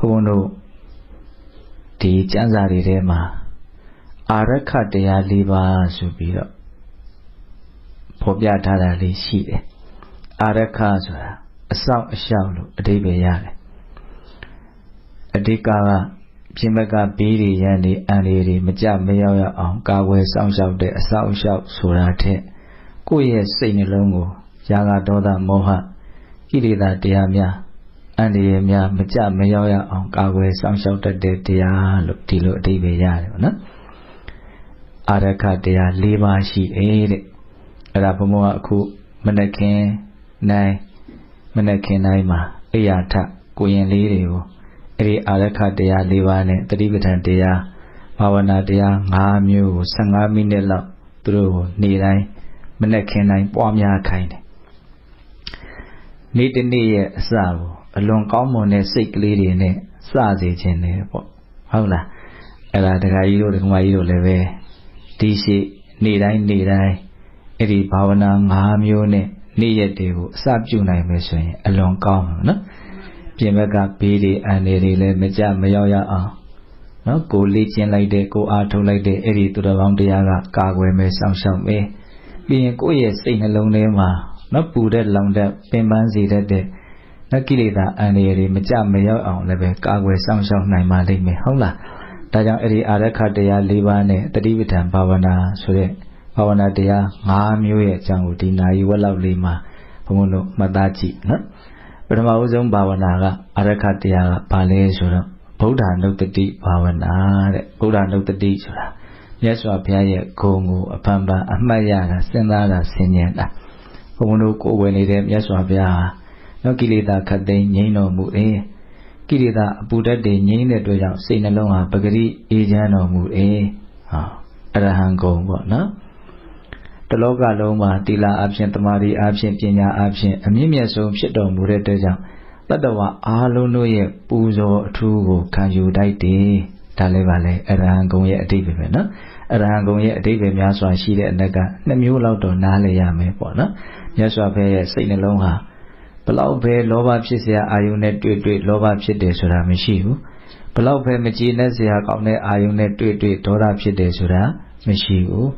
ဘုန်းတို့ဒီကျမ်းစာတွေထဲမှာအာရခတရား၄ပါးဆိုပြီးတော့ဖော်ပြထားတာလေးရှိတယ်အာရခဆိုတာအဆောက်အရှောက်လို့အဓိပ္ပာယ်ရတယ်အဓိကကပြင်ဘက်ကဘေးတွေရန်တွေအန်တွေတွေမကြမရောက်ရအောင်ကာကွယ်စောင့်ရှောက်တဲ့အဆောက်အရှောက်ဆိုတာထက်ကိုယ့်ရဲ့စိတ်နှလုံးကိုယာကဒေါသမောဟကိလေသာတရားများ အန္တရာယ်များမကြမရောက်ရအောင်ကာကွယ်စောင့်ရှောက်တတ်တဲ့တရားလို့ဒီလိုအဓိပ္ပာယ်ရတယ်ပေါ့နော်အာရခတရား၄ပါးရှိတယ်တဲ့အဲ့ဒါဘုံဘုံကအခုမနက်ခင်းနိုင်မနက်ခင်းတိုင်းမှာအိယာထကိုရင်လေးတွေကိုအဲ့ဒီအာရခတရား၄ပါးနဲ့တတိပဋ္ဌာန်တရားဘာဝနာတရား၅မျိုးကို15မိနစ်လောက်သူတို့ကိုနေ့တိုင်းမနက်ခင်းတိုင်းပွားများခိုင်းတယ်နေ့တစ်နေ့ရဲ့အစကို အလွန်ကောင်းမွန်တဲ့စိတ်ကလေးတွေနဲ့စစေခြင်းနဲ့ပေါ့ဟုတ်လားအဲ့ဒါဒကာကြီးတို့ဒကာမကြီးတို့လည်းပဲဒီရှိနေ့တိုင်းနေ့တိုင်းအဲ့ဒီဘာဝနာ၅မျိုးနဲ့နေ့ရက်တွေကိုအစပြုနိုင်မယ်ဆိုရင်အလွန်ကောင်းမှာနော်ပြင်ဘက်ကဘေးတွေအန္တရာယ်တွေလည်းမကြမရောက်ရအောင်နော်ကိုလေ့ကျင့်လိုက်တဲ့ကိုအားထုတ်လိုက်တဲ့အဲ့ဒီသူတော်ကောင်းတရားကကာကွယ်မယ်စောင့်ရှောက်မယ်ပြီးရင်ကိုယ့်ရဲ့စိတ်နှလုံးထဲမှာနော်ပူတဲ့လောင်တဲ့ပင်ပန်းစေတတ်တဲ့ နကိလေသာအန္တရာယ်တွေမကြမရောက်အောင်လည်းပဲကာကွယ်စောင့်ရှောက်နိုင်ပါလိမ့်မယ်ဟုတ်လားဒါကြောင့်အဲ့ဒီအာရခတရား၄ပါးနဲ့တတိပဋ္ဌာန်ဘာဝနာဆိုတဲ့ဘာဝနာတရား၅မျိုးရဲ့အကြောင်းကိုဒီနာယီဝက်လောက်လေးမှာဘုံဘုံတို့မှတ်သားကြည့်နော်ပထမဦးဆုံးဘာဝနာကအာရခတရားကဘာလဲဆိုတော့ဗုဒ္ဓနုတ္တိဘာဝနာတဲ့ဗုဒ္ဓနုတ္တိဆိုတာမြတ်စွာဘုရားရဲ့ဂုဏ်ကိုအဖန်ဖန်အမှတ်ရတာစဉ်းစားတာဆင်ញင်တာဘုံဘုံတို့ကိုယ်ဝယ်နေတဲ့မြတ်စွာဘုရားဟာ နော်ကိလေသာခတ်သိမ်းငြိမ်းတော်မူတယ်ကိလေသာအပူဓာတ်တွေငြိမ်းတဲ့အတွက်ကြောင့်စိတ်နှလုံးဟာပဂရိအေးချမ်းတော်မူတယ်ဟာအရဟံဂုံပေါ့နော်တလောကလုံးမှာတိလာအဖြစ်တမာရီအဖြစ်ပညာအဖြစ်အမြင့်မြတ်ဆုံးဖြစ်တော်မူတဲ့အတွက်ကြောင့်တတ္တဝါအားလုံးတို့ရဲ့ပူဇော်အထူးကိုခံယူတတ်တယ်ဒါလည်းပါလေအရဟံဂုံရဲ့အတိတ်ပဲနော်အရဟံဂုံရဲ့အတိတ်ပဲများစွာရှိတဲ့အနက်ကနှစ်မျိုးလောက်တော့နားလည်ရမယ်ပေါ့နော်မြတ်စွာဘုရားရဲ့စိတ်နှလုံးဟာဘ လောက်ပဲလောဘဖြစ်เสียအာယုန်နဲ့တွေ့တွေ့လောဘဖြစ်တယ်ဆိုတာမရှိဘူးဘလောက်ပဲမကြည်နဲ့เสียကောင်းတဲ့အာယုန်နဲ့တွေ့တွေ့ဒေါသဖြစ်တယ်ဆိုတာမရှိဘူး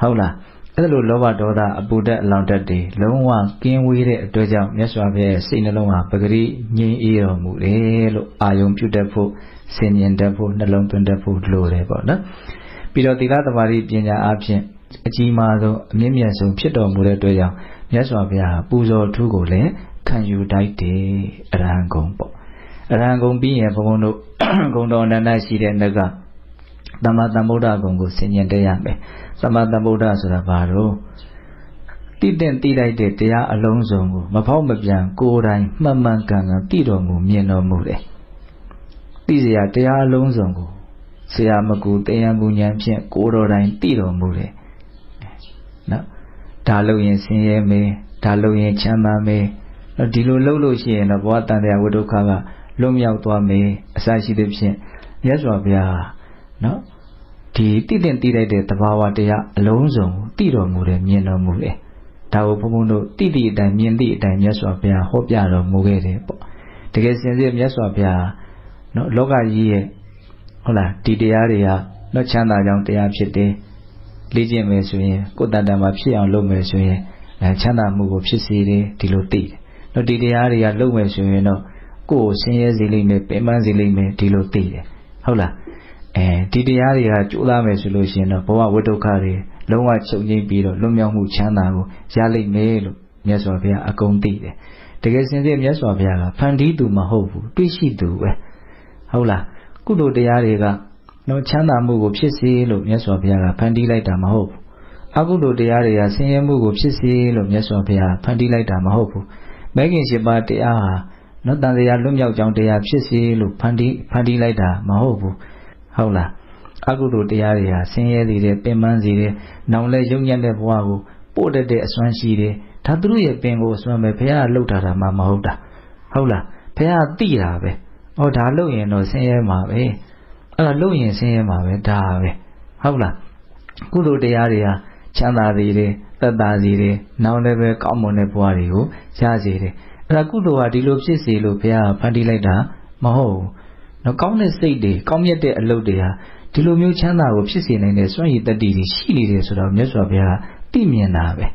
ဟုတ်လားအဲ့လိုလောဘဒေါသအပူဓာတ်အလောင်ဓာတ်တွေလုံးဝကင်းဝေးတဲ့အတွက်ကြောင့်မြတ်စွာဘုရားရဲ့စိတ်နှလုံးဟာပဂရိငြိမ်းအေးတော်မူတယ်လို့အာယုံပြုတတ်ဖို့ဆင်ញင်တတ်ဖို့နှလုံးသွင်းတတ်ဖို့လိုတယ်ပေါ့နော်ပြီးတော့သီလသမารိပညာအဖြစ်အကြီးမားဆုံးအမြင့်မြတ်ဆုံးဖြစ်တော်မူတဲ့အတွက်ကြောင့်မြတ်စွာဘုရားဟာပူဇော်ထူးကိုလည်း ခံယူတတ်တယ်အရဟံဂုံပေါ့အရဟံဂုံပြီးရင်ဘုံဘုံတို့ဂုံတော်အနန္တရှိတဲ့နှက်ကသမ္မာသမ္ဗုဒ္ဓဂုံကိုဆင်ញင်တတ်ရမယ်သမ္မာသမ္ဗုဒ္ဓဆိုတာဘာလို့တိတဲ့တိလိုက်တဲ့တရားအလုံးစုံကိုမဖောက်မပြန်ကိုယ်တိုင်မှန်မှန်ကန်ကန်သိတော်မူမြင်တော်မူတယ်သိစရာတရားအလုံးစုံကိုဆရာမကူတရားမူဉဏ်ဖြင့်ကိုယ်တော်တိုင်သိတော်မူတယ်နော်ဒါလို့ရင်ဆင်းရဲမယ်ဒါလို့ရင်ချမ်းသာမယ် ဒီလိုလုပ်လို့ရှိရင်တော့ဘဝတန်တရားဝိဒုက္ခကလွတ်မြောက်သွားမယ်အစရှိသဖြင့်မြတ်စွာဘုရားနော်ဒီတိတင်တိလိုက်တဲ့သဘာဝတရားအလုံးစုံကိုသိတော်မူတယ်မြင်တော်မူတယ်ဒါကိုဘုန်းဘုန်းတို့တိတိအတိုင်းမြင်သည့်အတိုင်းမြတ်စွာဘုရားဟောပြတော်မူခဲ့တယ်ပေါ့တကယ်စင်စစ်မြတ်စွာဘုရားနော်လောကကြီးရဲ့ဟုတ်လားဒီတရားတွေကနော်ချမ်းသာကြောင်းတရားဖြစ်တယ်လေ့ကျင့်မယ်ဆိုရင်ကိုယ်တန်တန်မှာဖြစ်အောင်လုပ်မယ်ဆိုရင်အဲချမ်းသာမှုကိုဖြစ်စေတယ်ဒီလိုသိတယ် နော်ဒီတရားတွေကလုပ်မယ်ဆိုရင်တော့ကိုယ်ကိုဆင်းရဲစေလိမ့်မယ်ပင်ပန်းစေလိမ့်မယ်ဒီလိုသိတယ်ဟုတ်လားအဲဒီတရားတွေကကြိုးစားမယ်ဆိုလို့ရှိရင်တော့ဘဝဝိဒုက္ခတွေလုံးဝချုပ်ငြိမ်းပြီးတော့လွတ်မြောက်မှုချမ်းသာကိုရလိမ့်မယ်လို့မြတ်စွာဘုရားအကုန်သိတယ်တကယ်စင်စစ်မြတ်စွာဘုရားကဖန်တီးသူမဟုတ်ဘူးသိရှိသူပဲဟုတ်လားကုသိုလ်တရားတွေကတော့ချမ်းသာမှုကိုဖြစ်စေလို့မြတ်စွာဘုရားကဖန်တီးလိုက်တာမဟုတ်ဘူးအကုသိုလ်တရားတွေကဆင်းရဲမှုကိုဖြစ်စေလို့မြတ်စွာဘုရားဖန်တီးလိုက်တာမဟုတ်ဘူး မဲခင်ရှိပါတရားဟာနော်တန်တရားလွတ်မြောက်ကြောင်းတရားဖြစ်စေလို့ဖန်တီးဖန်တီးလိုက်တာမဟုတ်ဘူးဟုတ်လားအကုသိုလ်တရားတွေဟာဆင်းရဲစေတယ်ပင်ပန်းစေတယ်နောင်လဲရုံညံ့တဲ့ဘဝကိုပို့တတ်တဲ့အစွမ်းရှိတယ်ဒါသူတို့ရဲ့ပင်ကိုအစွမ်းပဲဘုရားလှုပ်ထားတာမှမဟုတ်တာဟုတ်လားဘုရားသိတာပဲဩဒါလှုပ်ရင်တော့ဆင်းရဲမှာပဲအဲ့ဒါလှုပ်ရင်ဆင်းရဲမှာပဲဒါပဲဟုတ်လားကုသိုလ်တရားတွေဟာချမ်းသာစေတယ် သက်သာစေတယ်နောင်လည်းပဲကောင်းမွန်တဲ့ဘဝတွေကိုရစေတယ်အဲ့ဒါကုသိုလ်ဟာဒီလိုဖြစ်စေလို့ဘုရားဖန်တီးလိုက်တာမဟုတ်ဘူးနော်ကောင်းတဲ့စိတ်တွေကောင်းမြတ်တဲ့အလုပ်တွေဟာဒီလိုမျိုးချမ်းသာကိုဖြစ်စေနိုင်တဲ့စွမ်းရည်တတ္တိတွေရှိနေတယ်ဆိုတော့မြတ်စွာဘုရားသိမြင်တာပဲ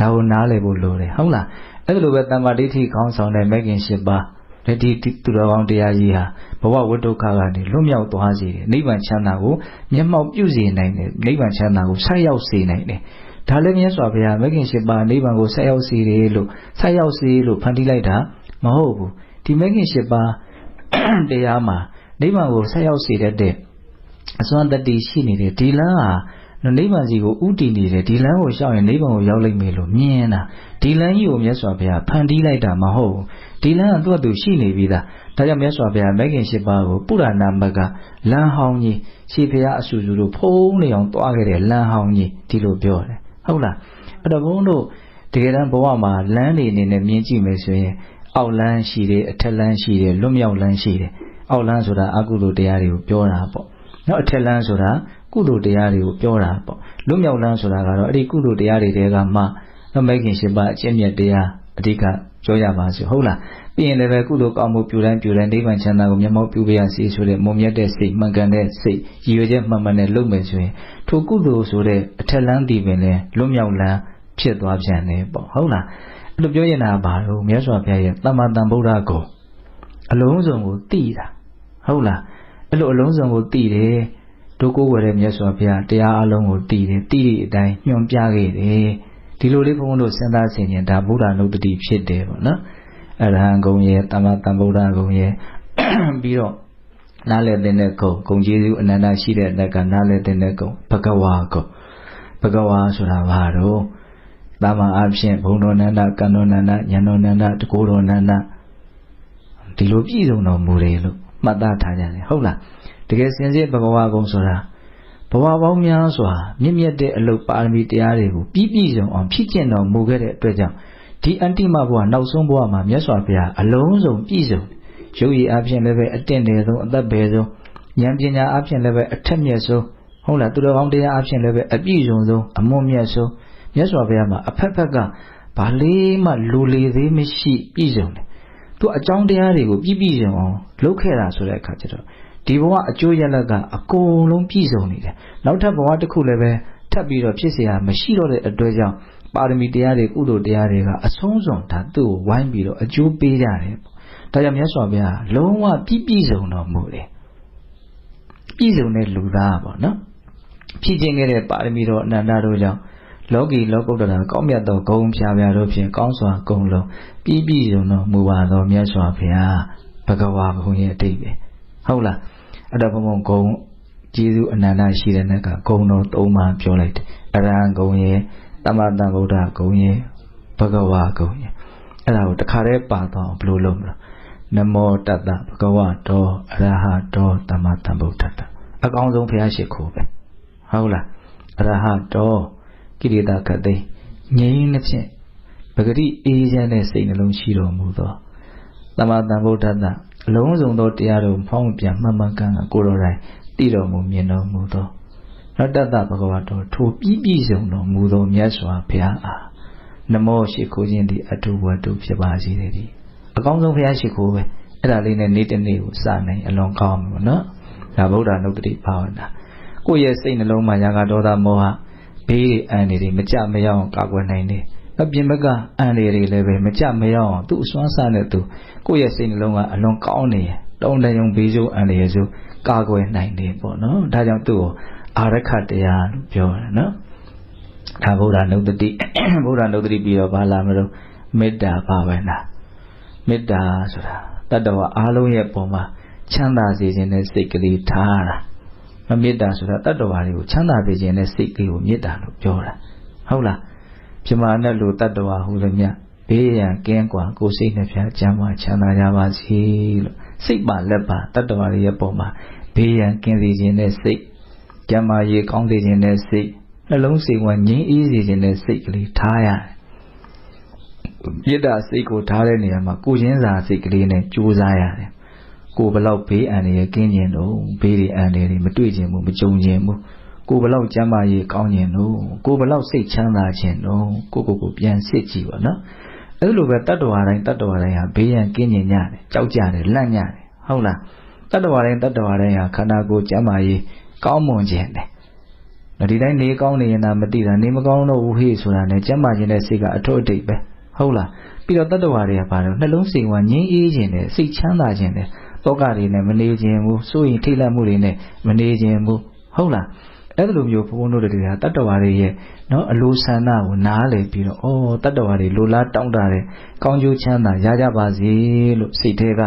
ဒါကိုနားလည်ဖို့လိုတယ်ဟုတ်လားအဲ့လိုပဲတမ္မာဒိဋ္ဌိခေါင်းဆောင်တဲ့မဂ်ခင်၈ပါးလက်ဒီသူတော်ကောင်းတရားကြီးဟာဘဝဝိတုခကနေလွတ်မြောက်သွားစေတယ်နိဗ္ဗာန်ချမ်းသာကိုမျက်မှောက်ပြုစေနိုင်တယ်နိဗ္ဗာန်ချမ်းသာကိုဆက်ရောက်စေနိုင်တယ် ဒါလည်းမြတ်စွာဘုရားမဂ်ခင်၈ပါးနိဗ္ဗာန်ကိုဆက်ရောက်စေတယ်လို့ဆက်ရောက်စေလို့ဖန်တီးလိုက်တာမဟုတ်ဘူးဒီမဂ်ခင်၈ပါးတရားမှာနိဗ္ဗာန်ကိုဆက်ရောက်စေတဲ့အစွမ်းတတိရှိနေတယ်ဒီလမ်းဟာနိဗ္ဗာန်စီကိုဥတည်နေတယ်ဒီလမ်းကိုရှောက်ရင်နိဗ္ဗာန်ကိုရောက်လိမ့်မယ်လို့မြင်တာဒီလမ်းကြီးကိုမြတ်စွာဘုရားဖန်တီးလိုက်တာမဟုတ်ဘူးဒီလမ်းကသူ့အတူရှိနေပြီသားဒါကြောင့်မြတ်စွာဘုရားမဂ်ခင်၈ပါးကိုပုရဏမကလမ်းဟောင်းကြီးရှေးဘုရားအဆူဆူတို့ဖုံးနေအောင်တွားခဲ့တဲ့လမ်းဟောင်းကြီးဒီလိုပြောတယ် ဟုတ်လားအဲ့တော့ဘုန်းတို့တကယ်တမ်းဘဝမှာလမ်းနေနေနဲ့မြင်ကြည့်မယ်ဆိုရင်အောက်လမ်းရှိတယ်အထက်လမ်းရှိတယ်လွတ်မြောက်လမ်းရှိတယ်အောက်လမ်းဆိုတာအကုသိုလ်တရားတွေကိုပြောတာပေါ့နော်အထက်လမ်းဆိုတာကုသိုလ်တရားတွေကိုပြောတာပေါ့လွတ်မြောက်လမ်းဆိုတာကတော့အဲ့ဒီကုသိုလ်တရားတွေတဲကမှနော်မိခင်ရှင်ပါအကျင့်မြတ်တရားအဓိက ပြောရပါစို့ဟုတ်လားပြီးရင်လည်းပဲကုသိုလ်ကောင်းမှုပြုတိုင်းပြုတိုင်းနိဗ္ဗာန်ချမ်းသာကိုမျက်မှောက်ပြုပေးရစီဆိုတဲ့မုံမြတ်တဲ့စိတ်မှန်ကန်တဲ့စိတ်ရည်ရွယ်ချက်မှန်မှန်နဲ့လုပ်မယ်ဆိုရင်ထိုကုသိုလ်ဆိုတဲ့အထက်လမ်းတည်ပင်လဲလွတ်မြောက်လမ်းဖြစ်သွားပြန်တယ်ပေါ့ဟုတ်လားအဲ့လိုပြောရင်တာဘာလို့မြတ်စွာဘုရားရဲ့တမ္မာတန်ဗုဒ္ဓကိုအလုံးစုံကိုသိတာဟုတ်လားအဲ့လိုအလုံးစုံကိုသိတယ်တို့ကိုယ်ဝယ်တဲ့မြတ်စွာဘုရားတရားအလုံးကိုသိတယ်သိတဲ့အတိုင်းညွှန်ပြခဲ့တယ် ဒီလိုလေးဘုန်းဘုန်းတို့စဉ်းစားဆင်ခြင်ဒါဗုဒ္ဓနုတ္တိဖြစ်တယ်ပေါ့နော်အရဟံဂုံရဲ့တမ္မာတန်ဗုဒ္ဓဂုံရဲ့ပြီးတော့နားလည်တဲ့ဂုံဂုံကျေးဇူးအနန္တရှိတဲ့လက်ကနားလည်တဲ့ဂုံဘဂဝါဂုံဘဂဝါဆိုတာဘာတော့တာမန်အဖြစ်ဘုံတော်နန္ဒကံတော်နန္ဒဉာဏ်တော်နန္ဒတကူတော်နန္ဒဒီလိုပြည့်စုံတော်မူတယ်လို့မှတ်သားထားကြတယ်ဟုတ်လားတကယ်စင်စစ်ဘဂဝါကုံဆိုတာဘ ဝပေါင်းများစွာမြင့်မြတ်တဲ့အလုပ်ပါရမီတရားတွေကိုပြည့်ပြည့်စုံအောင်ဖြည့်ကျင့်တော်မူခဲ့တဲ့အတွက်ကြောင့်ဒီအန္တိမဘဝနောက်ဆုံးဘဝမှာမြတ်စွာဘုရားအလုံးစုံပြည့်စုံရုပ်ရည်အဖြစ်လည်းပဲအတင့်တယ်ဆုံးအသက်ပဲဆုံးဉာဏ်ပညာအဖြစ်လည်းပဲအထက်မြတ်ဆုံးဟုတ်လားသူတော်ကောင်းတရားအဖြစ်လည်းပဲအပြည့်စုံဆုံးအမွတ်မြတ်ဆုံးမြတ်စွာဘုရားမှာအဖက်ဖက်ကဘာလေးမှလူလေသေးမရှိပြည့်စုံတယ်သူအကြောင်းတရားတွေကိုပြည့်ပြည့်စုံအောင်လုပ်ခဲ့တာဆိုတဲ့အခါကျတော့ ဒီဘဝအကျိုးရလဒ်ကအကုန်လုံးပြည့်စုံနေတယ်နောက်ထပ်ဘဝတစ်ခုလည်းပဲထပ်ပြီးတော့ဖြစ်เสียမရှိတော့တဲ့အတွက်ကြောင့်ပါရမီတရားတွေကုသိုလ်တရားတွေကအဆုံးစွန်ဒါသူ့ကိုဝိုင်းပြီးတော့အကျိုးပေးကြတယ်ပေါ့ဒါကြောင့်မြတ်စွာဘုရားလုံးဝပြည့်ပြည့်စုံတော်မူတယ်ပြည့်စုံတဲ့လူသားပေါ့နော်ဖြည့်ခြင်းခဲ့တဲ့ပါရမီတော်အနန္တတို့ကြောင့်လောကီလောကုတ္တရာကောင်းမြတ်သောဂုံဖြာဖြာတို့ဖြင့်ကောင်းစွာဂုံလုံးပြည့်ပြည့်စုံတော်မူပါသောမြတ်စွာဘုရားဘဂဝါဘုံရဲ့အတိတ်ပဲဟုတ်လား အဲ့တော့ဘုံဘုံဂုံကျေးဇူးအနန္တရှိတဲ့နဲ့ကဂုံတော်၃ပါးပြောလိုက်တယ်အရဟံဂုံရဲ့တမတန်ဗုဒ္ဓဂုံရဲ့ဘဂဝါဂုံရဲ့အဲ့ဒါကိုတခါတည်းပါတော့ဘယ်လိုလုပ်မလဲနမောတတဘဂဝတောအရဟတောတမတန်ဗုဒ္ဓတအကောင်းဆုံးဘုရားရှိခိုးပဲဟုတ်လားအရဟတောကိရိတာကတိငြိမ်းနှဖြင့်ပဂတိအေးချမ်းတဲ့စိတ်နှလုံးရှိတော်မူသောတမတန်ဗုဒ္ဓတ အလုံးစုံသောတရားတို့ဖောင်းပြန်မှန်မှန်ကန်ကန်ကိုတော်တိုင်တည်တော်မူမြင်တော်မူသောရတ္တတဘဂဝတော်ထိုပြည့်ပြည့်စုံတော်မူသောမြတ်စွာဘုရားအားနမောရှိခိုးခြင်းသည်အတုဝတ္တုဖြစ်ပါစေတည်းအကောင်းဆုံးဘုရားရှိခိုးပဲအဲ့ဒါလေးနဲ့နေ့တနေ့ကိုစနိုင်အလွန်ကောင်းမှာနော်ဒါဗုဒ္ဓနုတ္တိဘာဝနာကိုယ့်ရဲ့စိတ်နှလုံးမှာရာဂဒေါသမောဟဘေးတွေအန္တရာယ်မကြမရောက်ကာကွယ်နိုင်တ ယ်အပြင်ဘက်ကအန္တရာယ်တွေလည်းပဲမကြမရောက်အောင်သူ့အစွမ်းစားနဲ့သူကိုယ့်ရဲ့စိတ်နှလုံးကအလွန်ကောင်းနေရတုံးတယုံဘေးကျိုးအန္တရာယ်ဆိုကာကွယ်နိုင်တယ်ပေါ့နော်ဒါကြောင့်သူ့ကိုအာရခတရားလို့ပြောတယ်နော်ဒါဗုဒ္ဓနုတ္တိဗုဒ္ဓနုတ္တိပြီးတော့ဘာလာမလို့မေတ္တာဘာဝနာမေတ္တာဆိုတာတတ္တဝအားလုံးရဲ့ပုံမှာချမ်းသာစေခြင်းနဲ့စိတ်ကလေးထားတာမမေတ္တာဆိုတာတတ္တဝါတွေကိုချမ်းသာစေခြင်းနဲ့စိတ်ကလေးကိုမေတ္တာလို့ပြောတာဟုတ်လား ပြမာနဲ့လူတတ္တဝါဟူသည်မြဘေးရန်ကင်းကွာကိုယ်စိတ်နှပြချမ်းသာချမ်းသာကြပါစေလို့စိတ်ပါလက်ပါတတ္တဝါတွေရဲ့ပုံမှာဘေးရန်ကင်းစေခြင်းနဲ့စိတ်ကျမ်းမာရေးကောင်းစေခြင်းနဲ့စိတ်နှလုံးစိတ်ဝင်ငြိမ်းအေးစေခြင်းနဲ့စိတ်ကလေးထားရတယ်။မေတ္တာစိတ်ကိုထားတဲ့နေရာမှာကိုချင်းစာစိတ်ကလေးနဲ့ကြိုးစားရတယ်။ကိုဘလောက်ဘေးအန္တရာယ်ကင်းခြင်းတော့ဘေးတွေအန္တရာယ်တွေမတွေ့ခြင်းဘူးမကြုံခြင်းဘူး ကိုဘလောက်ကျမ်းမာရေးကောင်းခြင်းတော့ကိုဘလောက်စိတ်ချမ်းသာခြင်းတော့ကိုကိုကိုပြန်စစ်ကြည့်ပါနော်။အဲ့လိုပဲတတ္တဝါတိုင်းတတ္တဝါတိုင်းဟာဘေးရန်ကင်းခြင်းညတယ်ကြောက်ကြတယ်လန့်ညတယ်ဟုတ်လားတတ္တဝါတိုင်းတတ္တဝါတိုင်းဟာခန္ဓာကိုယ်ကျမ်းမာရေးကောင်းမွန်ခြင်းတယ်။ဒီတိုင်းနေကောင်းနေရင်သာမသိတာနေမကောင်းတော့ဘူးဟေ့ဆိုတာနဲ့ကျမ်းမာခြင်းတဲ့စိတ်ကအထွတ်အထိပ်ပဲဟုတ်လားပြီးတော့တတ္တဝါတွေကပါတော့နှလုံးစိတ်ဝါငြင်းအေးခြင်းနဲ့စိတ်ချမ်းသာခြင်းနဲ့တောကတွေနဲ့မနေခြင်းဘူးစိုးရင်ထိတ်လန့်မှုတွေနဲ့မနေခြင်းဘူးဟုတ်လား အဲ့လိုမျိုးဘုန်းဘုန်းတို့တွေကတတ္တဝါတွေရဲ့နော်အလိုဆန္ဒကိုနားလည်ပြီးတော့ဩတတ္တဝါတွေလိုလားတောင်းတတဲ့ကောင်းကျိုးချမ်းသာရကြပါစေလို့စိတ်ထဲက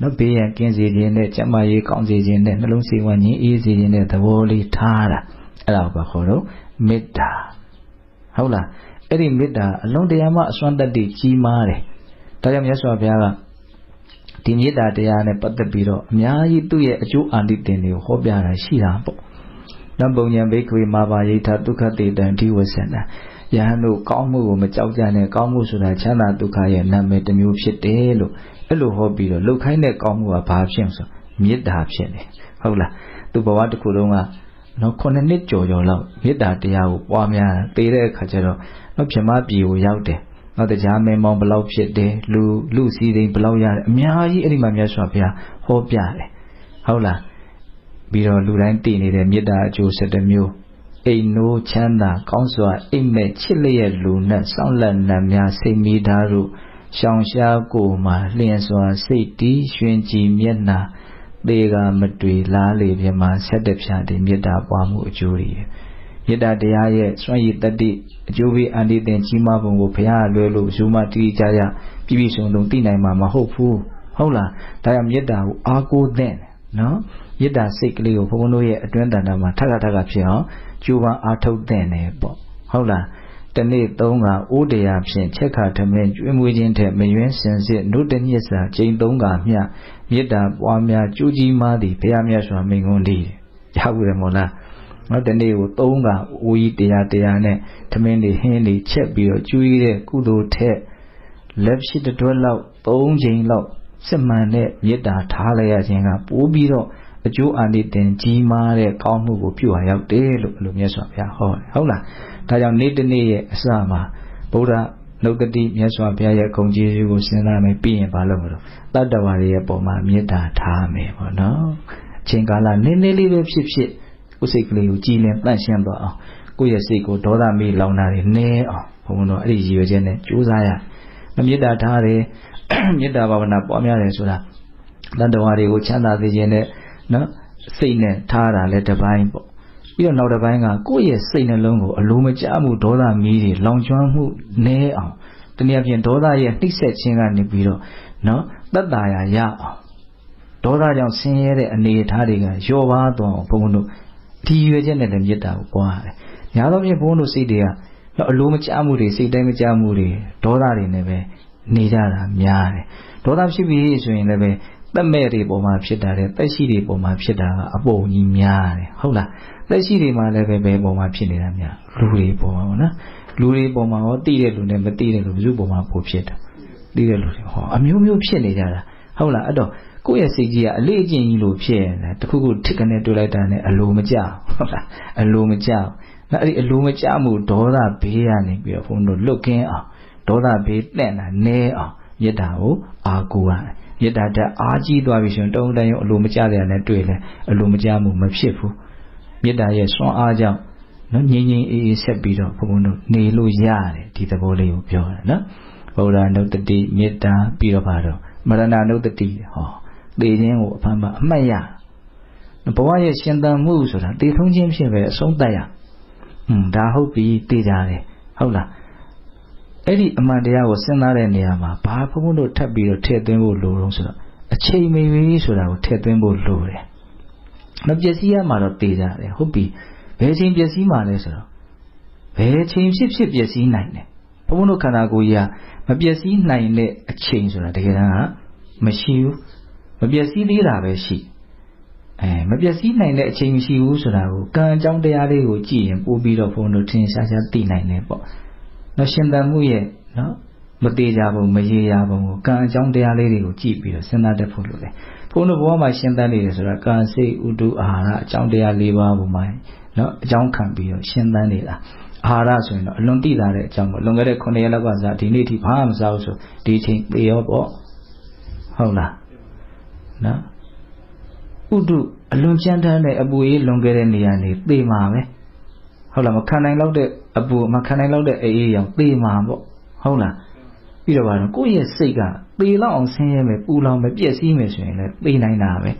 နော်ဘေးရန်ကင်းစေခြင်းနဲ့ကျမ်းမာရေးကောင်းစေခြင်းနဲ့နှလုံးစိတ်ဝမ်းငြိမ်းအေးစေခြင်းနဲ့သဘောလေးထားတာအဲ့ဒါကိုခေါ်တော့မေတ္တာဟုတ်လားအဲ့ဒီမေတ္တာအလုံးတရားမှအစွမ်းတတ္တိကြီးမားတယ်ဒါကြောင့်မြတ်စွာဘုရားကဒီမေတ္တာတရားနဲ့ပတ်သက်ပြီးတော့အများကြီးသူ့ရဲ့အကျိုးအာနိသင်တွေကိုဟောပြတာရှိတာပေါ့ နံပုံညာဘိက္ခွေမာပါယိထဒုက္ခတေတံဒီဝဆန္ဒယဟန်တို့ကောင်းမှုကိုမကြောက်ကြနဲ့ကောင်းမှုဆိုတာချမ်းသာဒုက္ခရဲ့နာမည်တစ်မျိုးဖြစ်တယ်လို့အဲ့လိုဟောပြီးတော့လှုပ်ခိုင်းတဲ့ကောင်းမှုကဘာဖြစ်ဆိုမေတ္တာဖြစ်တယ်ဟုတ်လားသူဘဝတစ်ခုလုံးကနော်ခုနှစ်နှစ်ကြော်ကြော်လောက်မေတ္တာတရားကိုပွားများတည်တဲ့အခါကျတော့နော်ပြမပြည်ကိုရောက်တယ်နော်တရားမင်းမောင်ဘလောက်ဖြစ်တယ်လူလူစည်းစိမ်ဘလောက်ရတယ်အများကြီးအဲ့ဒီမှာမြတ်စွာဘုရားဟောပြတယ်ဟုတ်လား ပြီးတော့လူတိုင်းတည်နေတဲ့မေတ္တာအကျိုး7မျိုးအိမ်နိုးချမ်းသာကောင်းစွာအိမ်မဲ့ချစ်လျက်လူနဲ့စောင့်လက်နံများစိတ်မိသားတို့ရှောင်ရှားကိုမှလျင်စွာစိတ်တီးရွှင်ကြည်မျက်နာသေကမတွေ့လားလေပြမဆက်တဲ့ဖြာတဲ့မေတ္တာပွားမှုအကျိုးတွေမေတ္တာတရားရဲ့စွန့်ရည်တတိအကျိုးပေးအန္တိတင်ကြီးမားပုံကိုဘုရားလွယ်လို့ဇူမတိကြကြပြည့်ပြည့်စုံစုံသိနိုင်မှာမဟုတ်ဘူးဟုတ်လားဒါကြောင့်မေတ္တာကိုအားကိုးသင့်နော် မေတ္တာစိတ်ကလေးကိုဘုန်းဘုန်းတို့ရဲ့အတွင်းတန်တာမှာထပ်ထပ်ထပ်ဖြစ်အောင်ကြိုးပမ်းအားထုတ်သင့်တယ်ပေါ့ဟုတ်လားတနေ့သုံးကအိုးတရားဖြင့်ချက်ခါထမင်းကျွေးမွေးခြင်းထက်မယွင်းစင်စစ်နုတညစ်စာချိန်သုံးကမျှမေတ္တာပွားများကြိုးကြီးမားသည်ဘုရားမြတ်စွာမိန်ခွန်းတည်းရဘူးတယ်မို့လားနော်တနေ့ကိုသုံးကအိုးကြီးတရားတရားနဲ့ထမင်းတွေဟင်းတွေချက်ပြီးတော့ကျွေးတဲ့ကုသိုလ်ထက်လက်ရှိတွဲလောက်သုံးချိန်လောက်စစ်မှန်တဲ့မေတ္တာထားလိုက်ရခြင်းကပိုးပြီးတော့ အကျိုးအာနိသင်ကြီးမားတဲ့ကောင်းမှုကိုပြုဟာရောက်တယ်လို့ဘယ်လိုမြတ်စွာဘုရားဟောတယ်ဟုတ်လားဒါကြောင့်နေ့တစ်နေ့ရဲ့အစမှာဗုဒ္ဓနှုတ်တိမြတ်စွာဘုရားရဲ့ဂုဏ်ကျေးဇူးကိုစဉ်းစားမယ်ပြီးရင်ဘာလုပ်မလို့တတ္တဝါတွေရဲ့ပုံမှာမေတ္တာထားမယ်ပေါ့နော်အချိန်ကာလနည်းနည်းလေးပဲဖြစ်ဖြစ်ကိုယ်စိတ်ကလေးကိုကြည်လင်တန့်ရှင်းသွားအောင်ကိုယ့်ရဲ့စိတ်ကိုဒေါသမီးလောင်တာတွေနည်းအောင်ဘုံဘုံတော့အဲ့ဒီရည်ရွယ်ချက်နဲ့ကြိုးစားရမေတ္တာထားတယ်မေတ္တာဘာဝနာပွားများတယ်ဆိုတာတတ္တဝါတွေကိုချမ်းသာစေခြင်းနဲ့ နော်စိတ်နဲ့ထားတာလည်းတစ်ပိုင်းပေါ့ပြီးတော့နောက်တစ်ပိုင်းကကိုယ့်ရဲ့စိတ်နှလုံးကိုအလိုမကျမှုဒေါသမီးတွေလောင်ကျွမ်းမှုနည်းအောင်တနည်းအားဖြင့်ဒေါသရဲ့နှိမ့်ဆက်ခြင်းကနေပြီးတော့နော်တတ်တာရရအောင်ဒေါသကြောင့်ဆင်းရဲတဲ့အနေအထားတွေကလျော့ပါသွားအောင်ဘုန်းဘုန်းတို့ဒီရွယ်ချက်နဲ့လည်းမေတ္တာကိုပွားရတယ်။ညာတော့ဖြင့်ဘုန်းဘုန်းတို့စိတ်တွေကနော်အလိုမကျမှုတွေစိတ်တိုင်းမကျမှုတွေဒေါသတွေနဲ့ပဲနေကြတာများတယ်။ဒေါသဖြစ်ပြီဆိုရင်လည်းပဲ တက်မဲ့တွေပေါ်မှာဖြစ်တာတဲ့တက်ရှိတွေပေါ်မှာဖြစ်တာကအပုံကြီးများတယ်ဟုတ်လားတက်ရှိတွေမှာလည်းပဲဘယ်ပေါ်မှာဖြစ်နေတာများလူတွေပေါ်မှာပေါ့နော်လူတွေပေါ်မှာရောတိတဲ့လူနဲ့မတိတဲ့လူဘယ်သူပေါ်မှာပိုဖြစ်တာတိတဲ့လူတွေဟောအမျိုးမျိုးဖြစ်နေကြတာဟုတ်လားအဲ့တော့ကိုယ့်ရဲ့စိတ်ကြီးကအလေးအကျင့်ကြီးလို့ဖြစ်နေတာတခုခုထစ်ကနေတွေ့လိုက်တာနဲ့အလိုမကျဟုတ်လားအလိုမကျနော်အဲ့ဒီအလိုမကျမှုဒေါသဘေးကနေပြီးတော့ဘုန်းတို့လွတ်ကင်းအောင်ဒေါသဘေးတန့်တာနည်းအောင်မေတ္တာကိုအာကိုရတယ် မေတ္တာတက်အားကြီးသွားပြီဆိုရင်တုံးတိုင်းအလိုမကျတဲ့နဲ့တွေ့လဲအလိုမကျမှုမဖြစ်ဘူးမေတ္တာရဲ့စွမ်းအားကြောင့်နော်ငြိမ်ငြိမ်အေးအေးဆက်ပြီးတော့ဘုန်းဘုန်းတို့နေလို့ရတယ်ဒီသဘောလေးကိုပြောတာနော်ဗုဒ္ဓနုတ္တိမေတ္တာပြီးတော့ပါတော့မရဏနုတ္တိဟောသေခြင်းကိုအဖန်ဖန်အမှတ်ရဘဝရဲ့ရှင်သန်မှုဆိုတာသေထုံးခြင်းဖြစ်ပဲအဆုံးသတ်ရဟွန်းဒါဟုတ်ပြီသိကြတယ်ဟုတ်လား အဲ့ဒီအမှန်တရားကိုစဉ်းစားတဲ့နေရာမှာဘာဘုံဘုံတို့ထပ်ပြီးတော့ထည့်သွင်းဖို့လိုတော့ဆိုတော့အချိန်မီပြီဆိုတာကိုထည့်သွင်းဖို့လိုတယ်မပျက်စီးရမှာတော့သိကြတယ်ဟုတ်ပြီဘယ်ချိန်ပျက်စီးမှာလဲဆိုတော့ဘယ်ချိန်ဖြစ်ဖြစ်ပျက်စီးနိုင်တယ်ဘုံဘုံတို့ခန္ဓာကိုယ်ကြီးကမပျက်စီးနိုင်တဲ့အချိန်ဆိုတာတကယ်တမ်းကမရှိဘူးမပျက်စီးသေးတာပဲရှိအဲမပျက်စီးနိုင်တဲ့အချိန်မရှိဘူးဆိုတာကိုကံအကြောင်းတရားလေးကိုကြည့်ရင်ပို့ပြီးတော့ဘုံတို့ထင်ရှားရှားသိနိုင်တယ်ပေါ့ နော်ရှင်သန်မှုရဲ့နော်မသေးကြဘူးမရေရာဘူးကံအကြောင်းတရားလေးတွေကိုကြည့်ပြီးတော့စဉ်းစားတတ်ဖို့လိုတယ်ဘုန်းတော်ဘဝမှာရှင်သန်နေတယ်ဆိုတာကံစိတ်ဥဒုအာဟာရအကြောင်းတရား၄ပါးပုံမှာနော်အကြောင်းခံပြီးတော့ရှင်သန်နေတာအာဟာရဆိုရင်တော့အလွန်တိလာတဲ့အကြောင်းပေါ့လွန်ခဲ့တဲ့9ရက်လောက်ကစားဒီနေ့ထိဘာမှမစားဘူးဆိုဒီချိန်သေရောပေါ့ဟုတ်လားနော်ဥဒုအလွန်ကြမ်းတမ်းတဲ့အပူအေးလွန်ခဲ့တဲ့နေရာနေသေမှာပဲဟုတ်လားမခံနိုင်တော့တဲ့ အပူမခံနိုင်တော့တဲ့အေးအေးရောင်သေမှာပေါ့ဟုတ်လားပြီးတော့ပါတော့ကိုယ့်ရဲ့စိတ်ကသေလောက်အောင်ဆင်းရဲမယ်ပူလောင်မယ်ပြည့်စည်မယ်ဆိုရင်လည်းသေနိုင်တာပဲ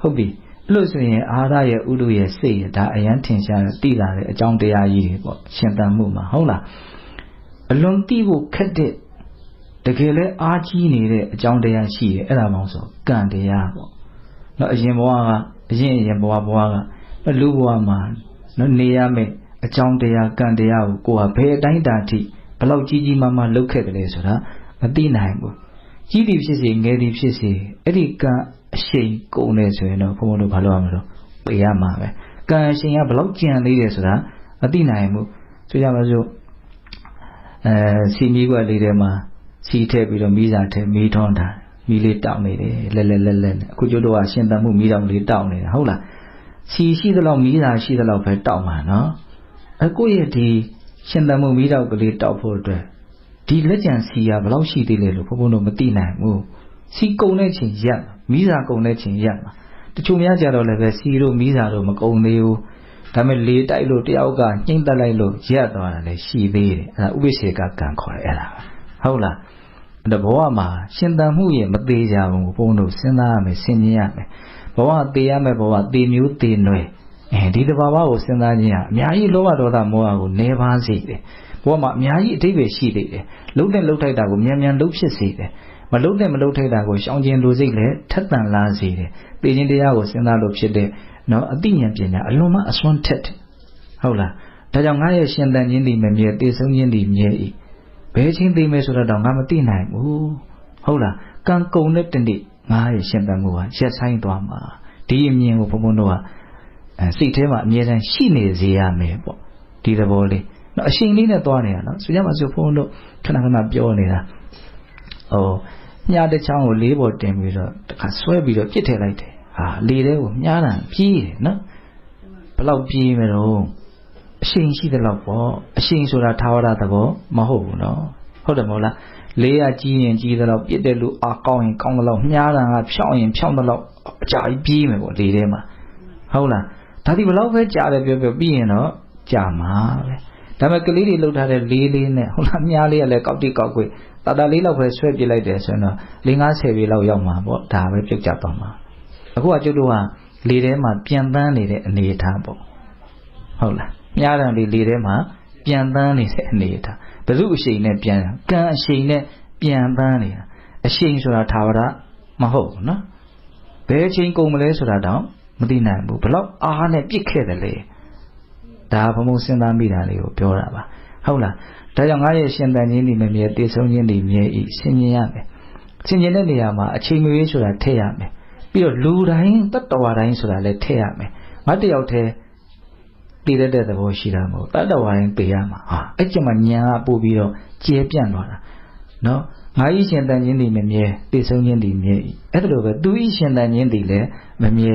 ဟုတ်ပြီအဲ့လို့ဆိုရင်အာရရဲ့ဥဒုရဲ့စိတ်ရဒါအယံထင်ရှားတိလာတဲ့အကြောင်းတရားကြီးတွေပေါ့ရှင်သန်မှုမှာဟုတ်လားအလွန်တိဖို့ခက်တဲ့တကယ်လဲအားကြီးနေတဲ့အကြောင်းတရားရှိတယ်အဲ့ဒါမှဆိုကံတရားပေါ့နော်အရင်ဘဝကအရင်အရင်ဘဝဘဝကလူဘဝမှာနော်နေရမယ် အကြောင်းတရားကံတရားကိုကိုယ်ကဘယ်အတိုင်းတာထိဘလောက်ကြီးကြီးမားမားလုပ်ခဲ့တယ်လဲဆိုတာမသိနိုင်ဘူးကြီးသည်ဖြစ်စေငယ်သည်ဖြစ်စေအဲ့ဒီကံအရှိန်ကုန်နေဆိုရင်တော့ဘုန်းဘုန်းတို့ဘာလုပ်ရမလို့ပေးရမှာပဲကံအရှိန်ကဘလောက်ကြံသေးတယ်ဆိုတာမသိနိုင်ဘူးဆိုကြပါစို့အဲစီမီးကွက်လေးထဲမှာစီထည့်ပြီးတော့မီးစာထည့်မီးထွန်းတာမီးလေးတောက်နေတယ်လဲလဲလဲလဲအခုကျတို့ကရှင်သန်မှုမီးတောင်လေးတောက်နေတာဟုတ်လားစီရှိသလောက်မီးစာရှိသလောက်ပဲတောက်မှာနော် အခုရဲ့ဒီရှင်သန်မှုမီးတောက်ကလေးတောက်ဖို့အတွက်ဒီလက်ကြံစီကဘယ်လောက်ရှိသေးလဲလို့ဘုန်းဘုန်းတို့မသိနိုင်ဘူးစီကုံတဲ့ချိန်ရက်မီးစာကုံတဲ့ချိန်ရက်မှာတချို့များကြတော့လည်းပဲစီတို့မီးစာတို့မကုံသေးဘူးဒါပေမဲ့လေတိုက်လို့တယောက်ကညှိမ့်တက်လိုက်လို့ရက်သွားတာလည်းရှိသေးတယ်အဲဒါဥပိ္ပစေကကံခေါ်တယ်အဲ့ဒါဟုတ်လားတဘောမှာရှင်သန်မှုရဲ့မသေးကြဘူးဘုန်းတို့စဉ်းစားရမယ်ဆင်ခြင်ရမယ်ဘဝသေးရမယ်ဘဝသေမျိုးသေနွယ် အဲဒီတဘာဝကိုစဉ်းစားခြင်းဟာအများကြီးလောဘဒေါသမောဟကိုနေပါစေတယ်ဘဝမှာအများကြီးအတိတ်ပဲရှိသေးတယ်လှုပ်တဲ့လှုပ်ထိုက်တာကိုမြန်မြန်လှုပ်ဖြစ်စေတယ်မလှုပ်တဲ့မလှုပ်ထိုက်တာကိုရှောင်ကျင်လိုစိတ်လည်းထက်သန်လာစေတယ်သိခြင်းတရားကိုစဉ်းစားလို့ဖြစ်တဲ့နော်အသိဉာဏ်ပညာအလွန်မှအစွမ်းထက်တယ်ဟုတ်လားဒါကြောင့်ငါရဲ့ရှင်သန်ခြင်းဒီမမြဲတည်ဆုံးခြင်းဒီမြဲ၏ဘယ်ချင်းသိမယ်ဆိုတော့ငါမသိနိုင်ဘူးဟုတ်လားကံကုံတဲ့တနေ့ငါရဲ့ရှင်သန်မှုဟာရက်ဆိုင်သွားမှာဒီအမြင်ကိုဘုံဘုံတို့က စိတ်ထဲမှာအမြဲတမ်းရှိနေစေရမယ်ပေါ့ဒီသဘောလေးနော်အရှင်လေးနဲ့သွားနေတာနော်ဆိုကြပါစို့ဘုံတို့ခဏခဏပြောနေတာဟိုမြားတစ်ချောင်းကိုလေးပေါ်တင်ပြီးတော့တခါဆွဲပြီးတော့ပြစ်ထည့်လိုက်တယ်ဟာလေထဲကိုမြားတာပြေးတယ်နော်ဘလောက်ပြေးမလို့အရှိန်ရှိသလောက်ပေါ့အရှိန်ဆိုတာသာဝရသဘောမဟုတ်ဘူးနော်ဟုတ်တယ်မဟုတ်လားလေးရကြီးရင်ကြီးသလောက်ပြစ်တဲ့လူအာကောင်းရင်ကောင်းသလောက်မြားတာကဖြောင်းရင်ဖြောင်းသလောက်အကြာကြီးပြေးမယ်ပေါ့လေထဲမှာဟုတ်လား ဒါဒီဘလောက်ပဲကြာတယ်ပြောပြောပြီးရင်တော့ကြာမှာပဲဒါပေမဲ့ကလေးတွေလှုပ်ထားတဲ့လေးလေးနဲ့ဟုတ်လားမြားလေးကလည်းကောက်တိကောက်ကွေတာတာလေးလောက်ပဲဆွဲပြလိုက်တယ်ဆိုရင်တော့၄50ပေလောက်ရောက်မှာပေါ့ဒါပဲပြုတ်ကြသွားမှာအခုကကျုပ်တို့ကလေထဲမှာပြန်တန်းနေတဲ့အနေအထားပေါ့ဟုတ်လားမြားတံလေးလေထဲမှာပြန်တန်းနေတဲ့အနေအထားဘယ်သူအရှိန်နဲ့ပြန်ကံအရှိန်နဲ့ပြန်တန်းနေတာအရှိန်ဆိုတာသာဝရမဟုတ်ဘူးနော်ဘယ်အချိန်ကုန်မလဲဆိုတာတော့ မသိနိုင်ဘူးဘလောက်အားနဲ့ပြစ်ခဲ့တယ်လေဒါဘုံဘုံစဉ်းစားမိတာလေးကိုပြောတာပါဟုတ်လားဒါကြောင့်ငါရဲ့ရှင်တန်ခြင်းဒီမမြဲတည်ဆုံးခြင်းဒီမြဲဤဆင်ញင်ရမယ်ဆင်ញင်တဲ့နေရာမှာအချိန်မရွေးဆိုတာထည့်ရမယ်ပြီးတော့လူတိုင်းတတ္တဝါတိုင်းဆိုတာလည်းထည့်ရမယ်ငါတယောက်တည်းတည်တဲ့သဘောရှိတာမဟုတ်တတ္တဝါတိုင်းပေရမှာဟာအဲ့ကျမှညာကပို့ပြီးတော့ကျဲပြန့်သွားတာနော် ငါဤရှင်တန်ခြင်းဒီမမြဲတည်ဆုံးခြင်းဒီမြဲဤအဲ့ဒါလိုပဲသူဤရှင်တန်ခြင်းဒီလည်းမမြဲ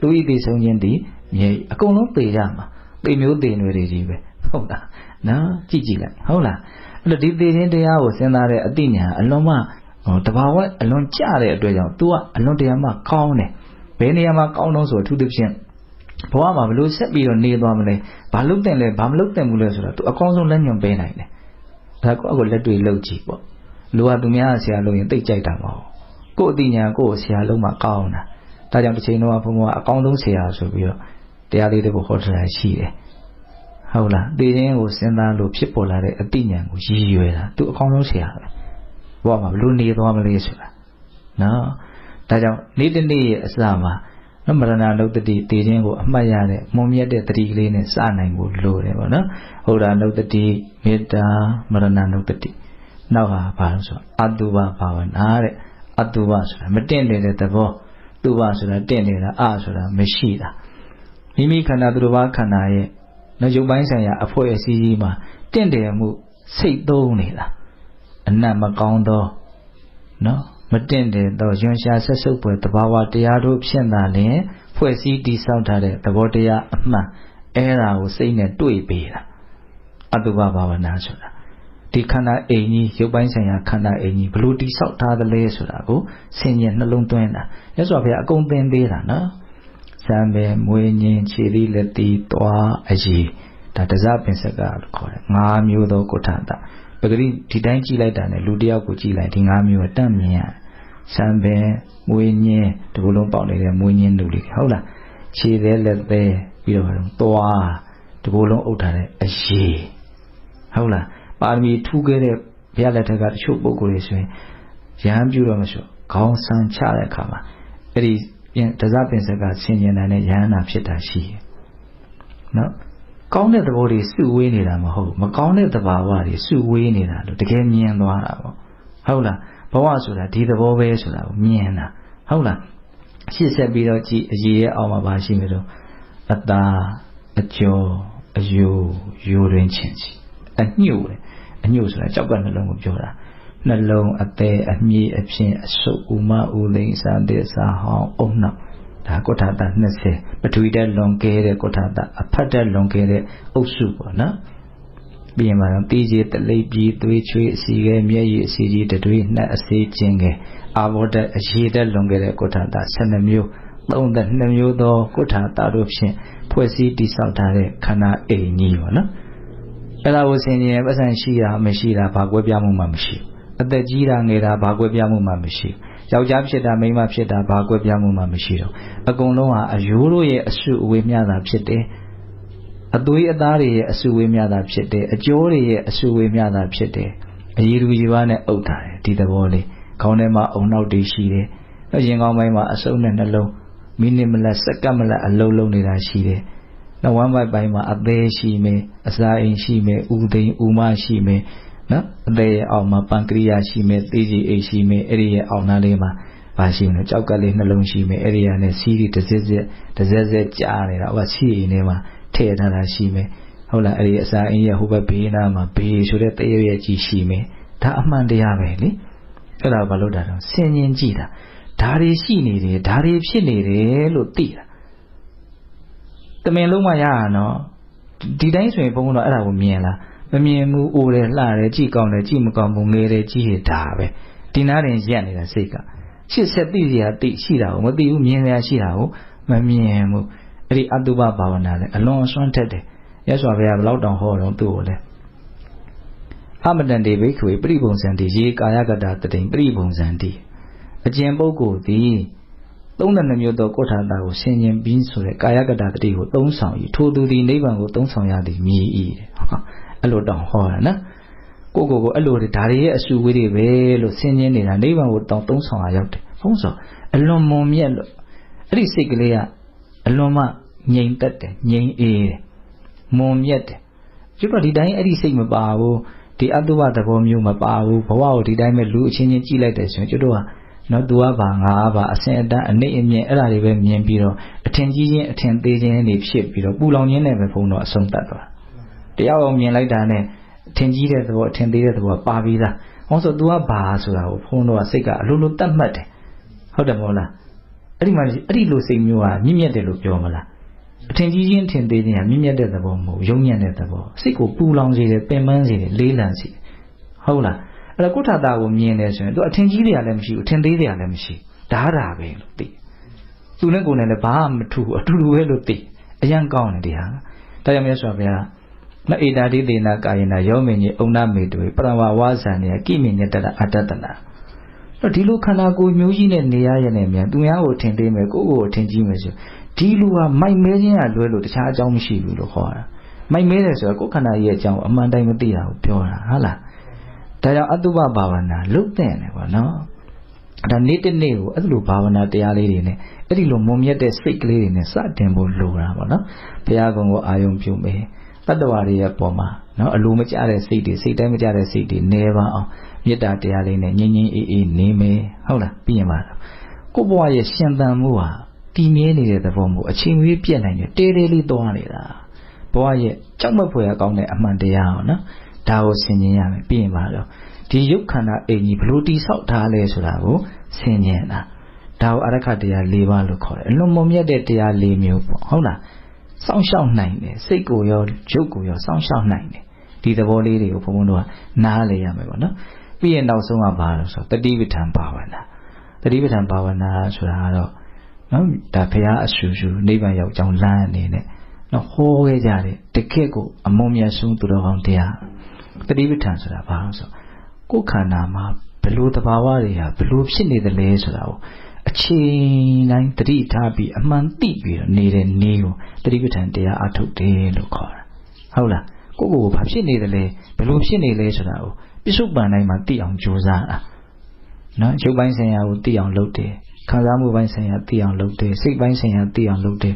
သူဤတည်ဆုံးခြင်းဒီမြဲအကုန်လုံးပေရမှာပေမျိုးပေနွယ်တွေကြီးပဲဟုတ်လားနော်ကြည့်ကြည့်လိုက်ဟုတ်လားအဲ့လိုဒီသေခြင်းတရားကိုစဉ်းစားတဲ့အသိဉာဏ်အလွန်မှဟိုတဘာဝအလွန်ကြတဲ့အတွက်ကြောင့် तू ကအလွန်တရားမှကောင်းတယ်ဘယ်နေရာမှာကောင်းတော့ဆိုအထူးသဖြင့်ဘဝမှာဘလို့ဆက်ပြီးတော့နေသွားမလဲဘာလုပ်တင်လဲဘာမလုပ်တင်ဘူးလဲဆိုတော့ तू အကောင်းဆုံးလက်ညွန်ပေးနိုင်တယ်ဒါကိုအခုလက်တွေ့လုပ်ကြည့်ပေါ့ လူကသူများဆရာလို့ရင်တိတ်ကြိုက်တာမဟုတ်ကို့အသိဉာဏ်ကို့ဆရာလုံးမှာကောင်းတာဒါကြောင့်တစ်ချိန်တော့ဘုံဘုံကအကောင်းဆုံးဆရာဆိုပြီးတော့တရားလေးတွေကိုဟောထားတာရှိတယ်ဟုတ်လားသိခြင်းကိုစဉ်းစားလို့ဖြစ်ပေါ်လာတဲ့အသိဉာဏ်ကိုရည်ရွယ်တာသူအကောင်းဆုံးဆရာပဲဘဝမှာဘလို့နေသွားမလဲဆိုတာနော်ဒါကြောင့်နေ့တစ်နေ့ရဲ့အစမှာနမရဏနုတ္တိသိခြင်းကိုအမှတ်ရတဲ့မွန်မြတ်တဲ့တတိကလေးနဲ့စနိုင်ဖို့လိုတယ်ပေါ့နော်ဟောရာနုတ္တိမေတ္တာမရဏနုတ္တိ နောက်ဟာဘာလို့ဆိုအတုပဘာဝနာတဲ့အတုပဆိုတာမတင့်နေတဲ့သဘောတုပဆိုတာတင့်နေတာအဆိုတာမရှိတာမိမိခန္ဓာသူတစ်ပါးခန္ဓာရဲ့နော်ရုပ်ပိုင်းဆိုင်ရာအဖွဲ့အစည်းကြီးမှာတင့်တယ်မှုစိတ်သုံးနေတာအနတ်မကောင်းသောနော်မတင့်တယ်သောရွှန်ရှားဆက်ဆုပ်ပွဲတဘာဝတရားတို့ဖြစ်တာလင်ဖွဲ့စည်းတည်ဆောက်ထားတဲ့သဘောတရားအမှန်အဲ့ဒါကိုစိတ်နဲ့တွေ့ပေးတာအတုပဘာဝနာဆိုတာ ဒီခန္ဓာအိမ်ကြီးရုပ်ပိုင်းဆိုင်ရာခန္ဓာအိမ်ကြီးဘလို့တိဆောက်ထားသလဲဆိုတာကိုဆင်ញင်နှလုံးသွင်းတာမြတ်စွာဘုရားအကုန်သင်ပေးတာနော်စံပဲမွေးညင်းခြေသီးလက်သီးသွားအည်ဒါတစားပင်စကလို့ခေါ်တယ်ငါးမျိုးသောကုဋ္ဌတာပဂရိဒီတိုင်းကြည့်လိုက်တာနဲ့လူတယောက်ကိုကြည့်လိုက်ဒီငါးမျိုးတတ်မြင်ရစံပဲမွေးညင်းဒီလိုလုံးပေါက်နေတဲ့မွေးညင်းလူလေးဟုတ်လားခြေသေးလက်သေးပြီးတော့သွားဒီလိုလုံးအုပ်ထားတဲ့အည်ဟုတ်လား ပါရမီထူးခဲ့တဲ့ဘုရားလက်ထက်ကတချို့ပုဂ္ဂိုလ်တွေဆိုရင်ရဟန်းပြုတော့မဆိုခေါင်းဆန်းချတဲ့အခါမှာအဲ့ဒီပြင်တစားပင်စကဆင်ញင်တာနဲ့ယဟန္တာဖြစ်တာရှိတယ်နော်ကောင်းတဲ့သဘောတွေစုဝေးနေတာမဟုတ်မကောင်းတဲ့သဘာဝတွေစုဝေးနေတာလို့တကယ်မြင်သွားတာပေါ့ဟုတ်လားဘဝဆိုတာဒီသဘောပဲဆိုတာကိုမြင်တာဟုတ်လားရှေ့ဆက်ပြီးတော့ကြည်အရေးရဲ့အောက်မှာပါရှိနေတော့အတာအကျော်အယိုယိုတွင်ချင်းစီအညှို့တယ် အညှို့ဆိုတာကြောက်ကနှလုံးကိုပြောတာနှလုံးအသေးအမြည်အဖြစ်အဆုပ်ဥမဥလိန်စာတေစာဟောင်းအုံနောက်ဒါကုဋ္ဌတာ20ပထဝီတက်လွန်ကဲတဲ့ကုဋ္ဌတာအဖတ်တက်လွန်ကဲတဲ့အုပ်စုပေါ့နော်ပြီးရင်မှတော့တီးကြီးတလိပ်ပြီးသွေးချွေးအစီကဲမျက်ရည်အစီကြီးတတွေးနှက်အစီချင်းကဲအာဘောတက်အရေတက်လွန်ကဲတဲ့ကုဋ္ဌတာ12မျိုး32မျိုးသောကုဋ္ဌတာတို့ဖြင့်ဖွဲ့စည်းတည်ဆောက်ထားတဲ့ခန္ဓာအိမ်ကြီးပေါ့နော် အဲ့ဒါကိုဆင်ခြင်ပတ်စံရှိတာမရှိတာဘာကွဲပြားမှုမှမရှိဘူးအသက်ကြီးတာငယ်တာဘာကွဲပြားမှုမှမရှိယောက်ျားဖြစ်တာမိန်းမဖြစ်တာဘာကွဲပြားမှုမှမရှိတော့အကုန်လုံးဟာအယိုးတို့ရဲ့အစုအဝေးမျှတာဖြစ်တယ်အသွေးအသားတွေရဲ့အစုဝေးမျှတာဖြစ်တယ်အကျိုးတွေရဲ့အစုဝေးမျှတာဖြစ်တယ်အရည်သူကြီးပါနဲ့အုပ်ထားတယ်ဒီသဘောလေးခေါင်းထဲမှာအုံနောက်တွေရှိတယ်ရင်ကောင်းပိုင်းမှာအစုံနဲ့နှလုံးမိနစ်မလက်စက္ကန့်မလက်အလုံးလုံးနေတာရှိတယ်နဝမ်းပိုက်ပိုင်းမှာအသေးရှိမယ် အစာအိမ်ရှိမယ်ဥသိမ်ဥမရှိမယ်နော်အသေးရဲ့အောက်မှာပန်ကရိယာရှိမယ်သေကြီးအိတ်ရှိမယ်အဲ့ဒီရဲ့အောက်နားလေးမှာပါရှိမယ်ကြောက်ကလေးနှလုံးရှိမယ်အဲ့ဒီကနေစီးရီတစ်စစ်စစ်တစ်စက်စက်ကြားနေတာဟိုကစီးအိမ်ထဲမှာထည့်ထားတာရှိမယ်ဟုတ်လားအဲ့ဒီအစာအိမ်ရဲ့ဟိုဘက်ဘေးနားမှာဘေးဆိုတဲ့တရရဲ့ကြီးရှိမယ်ဒါအမှန်တရားပဲလေအဲ့ဒါဘာလို့တာတော့ဆင်ញင်ကြည့်တာဒါတွေရှိနေတယ်ဒါတွေဖြစ်နေတယ်လို့သိတာတမင်လုံးမရရနော် ဒီတိုင်းဆိုရင်ဘုန်းဘုန်းတော့အဲ့ဒါကိုမြင်လားမမြင်ဘူးအိုတယ်လှတယ်ကြည့်ကောင်းတယ်ကြည့်မကောင်းဘူးငယ်တယ်ကြည့်ရတာပဲဒီနားတင်ရက်နေတာစိတ်ကရှစ်ဆက်သိစရာသိရှိတာကိုမသိဘူးမြင်စရာရှိတာကိုမမြင်ဘူးအဲ့ဒီအတုပဘာဝနာလည်းအလွန်အစွမ်းထက်တယ်ရသော်ဘုရားဘလောက်တောင်ဟောတော့သူ့ကိုလည်းအမတန်တေဘိက္ခွေပရိပုံစံတိရေကာယကတတတိပရိပုံစံတိအကျင့်ပုဂ္ဂိုလ်သည် 32မျိုးသောကုဋ္ဌာတာကိုဆင်ញင်ပြီးဆိုတဲ့ကာယကတတတိကိုသုံးဆောင်၏ထိုသူသည်နိဗ္ဗာန်ကိုသုံးဆောင်ရသည်မြည်၏အဲ့လိုတောင်ဟောတာနော်ကိုကိုကိုအဲ့လိုဒါတွေရဲ့အစုဝေးတွေပဲလို့ဆင်ញင်နေတာနိဗ္ဗာန်ကိုတောင်သုံးဆောင်ရရောက်တယ်ဟုတ်ဆိုအလွန်မွန်မြတ်လို့အဲ့ဒီစိတ်ကလေးကအလွန်မှငြိမ်သက်တယ်ငြိမ်အေးတယ်မွန်မြတ်တယ်ကျွတ်တော့ဒီတိုင်းအဲ့ဒီစိတ်မပါဘူးဒီအတုဝသဘောမျိုးမပါဘူးဘဝကိုဒီတိုင်းပဲလူအချင်းချင်းကြည့်လိုက်တယ်ဆိုရင်ကျွတ်တော့ နော်သူကပါငါပါအစင်အတန်းအနိမ့်အမြင့်အဲ့ဒါတွေပဲမြင်ပြီးတော့အထင်ကြီးချင်းအထင်သေးချင်းနေဖြစ်ပြီးတော့ပူလောင်ခြင်းနဲ့ပဲဘုံတော့အဆုံးတတ်သွားတရားအောင်မြင်လိုက်တာနဲ့အထင်ကြီးတဲ့သဘောအထင်သေးတဲ့သဘောပါပြီးသားဟောဆို तू ကဘာဆိုတာကိုဘုံတော့စိတ်ကအလိုလိုတတ်မှတ်တယ်ဟုတ်တယ်မဟုတ်လားအဲ့ဒီမှာအဲ့ဒီလိုစိတ်မျိုးကမြင့်မြတ်တယ်လို့ပြောမလားအထင်ကြီးချင်းအထင်သေးခြင်းကမြင့်မြတ်တဲ့သဘောမဟုတ်ယုံညံ့တဲ့သဘောစိတ်ကိုပူလောင်စေတယ်ပင်ပန်းစေတယ်လေးလံစေတယ်ဟုတ်လား အဲ့တော့ကုဋ္ဌတာကိုမြင်တယ်ဆိုရင်သူအထင်ကြီးတွေကလည်းမရှိဘူးအထင်သေးတွေကလည်းမရှိဒါတာပဲလို့သိသူနဲ့ကိုယ်နဲ့လည်းဘာမှမထူဘူးအတူတူပဲလို့သိအရန်ကောင်းတယ်ဒီဟာဒါကြောင့်မြတ်စွာဘုရားမဧတာတိသေနာကာယနာယောမင်းကြီးအုံနာမေတုပရမဝါဇာနေကိမိညတတအတ္တတနာတော့ဒီလိုခန္ဓာကိုယ်မျိုးကြီးနဲ့နေရရနေမြန်သူများကိုထင်သေးမယ်ကိုယ့်ကိုယ်ကိုထင်ကြီးမယ်ဆိုဒီလူဟာမိုက်မဲခြင်းကလွဲလို့တခြားအကြောင်းမရှိဘူးလို့ခေါ်တာမိုက်မဲတယ်ဆိုတော့ကိုယ်ခန္ဓာရဲ့အကြောင်းအမှန်တိုင်းမသိတာကိုပြောတာဟုတ်လား ဒါကြောင့်အတုပဘာဝနာလုတ်တဲ့တယ်ပေါ့နော်ဒါနေ့တစ်နေ့ကိုအဲ့လိုဘာဝနာတရားလေးတွေနဲ့အဲ့ဒီလိုမုံမြတ်တဲ့စိတ်ကလေးတွေနဲ့စတင်ဖို့လိုတာပေါ့နော်ဘုရားကုံကိုအာယုံပြုမယ်တတ္တဝါတွေရဲ့ပေါ်မှာနော်အလိုမကျတဲ့စိတ်တွေစိတ်တိုင်းမကျတဲ့စိတ်တွေနေပါအောင်မေတ္တာတရားလေးနဲ့ငြိမ်းငြိမ်းအေးအေးနေမယ်ဟုတ်လားပြီးရင်ပါကိုဘဝရဲ့ရှင်သန်မှုဟာတည်မြဲနေတဲ့သဘောမျိုးအချိန်ကြီးပြည့်နိုင်တယ်တေးသေးလေးသွားနေတာဘဝရဲ့ကြောက်မက်ဖွယ်ကောင်းတဲ့အမှန်တရားဟောနော် ဒါကိုဆင်ခြင်ရမယ်ပြီးရင်ပါတော့ဒီယုတ်ခန္ဓာအိမ်ကြီးဘလို့တိဆောက်ထားလဲဆိုတာကိုဆင်ခြင်တာဒါကိုအရခတရား၄ပါးလို့ခေါ်တယ်အလွန်မမြတ်တဲ့တရား၄မျိုးပေါ့ဟုတ်လားစောင့်ရှောက်နိုင်တယ်စိတ်ကိုရောရုပ်ကိုရောစောင့်ရှောက်နိုင်တယ်ဒီသဘောလေးတွေကိုဘုံဘုံတို့ကနားလေရမယ်ပေါ့နော်ပြီးရင်နောက်ဆုံးကဘာလို့ဆိုတတိပဋ္ဌာန်ဘာဝနာတတိပဋ္ဌာန်ဘာဝနာဆိုတာကတော့နနော်ဒါဘုရားအဆူဆူနိဗ္ဗာန်ရောက်ကြောင်းလမ်းအနေနဲ့နော်ဟောခဲ့ကြတယ်တကယ့်ကိုအမုံမြတ်ဆုံးသူတော်ကောင်းတရား တတိပဋ္ဌာန်ဆိုတာဘာလို့ဆိုကိုယ်ခန္ဓာမှာဘလို့တဘာဝတွေဟာဘလို့ဖြစ်နေတယ်လဲဆိုတာကိုအချိန်တိုင်းတတိထားပြီးအမှန်သိပြီးတော့နေတဲ့နေကိုတတိပဋ္ဌာန်တရားအထုတ်တယ်လို့ခေါ်တာဟုတ်လားကိုယ့်ကိုယ်ဘာဖြစ်နေတယ်လဲဘလို့ဖြစ်နေလဲဆိုတာကိုပြစ္ဆုတ်ပန်တိုင်းမှာသိအောင်ကြိုးစားတာနော်ရုပ်ပိုင်းဆိုင်ရာကိုသိအောင်လုပ်တယ်ခံစားမှုပိုင်းဆိုင်ရာသိအောင်လုပ်တယ်စိတ်ပိုင်းဆိုင်ရာသိအောင်လုပ်တယ်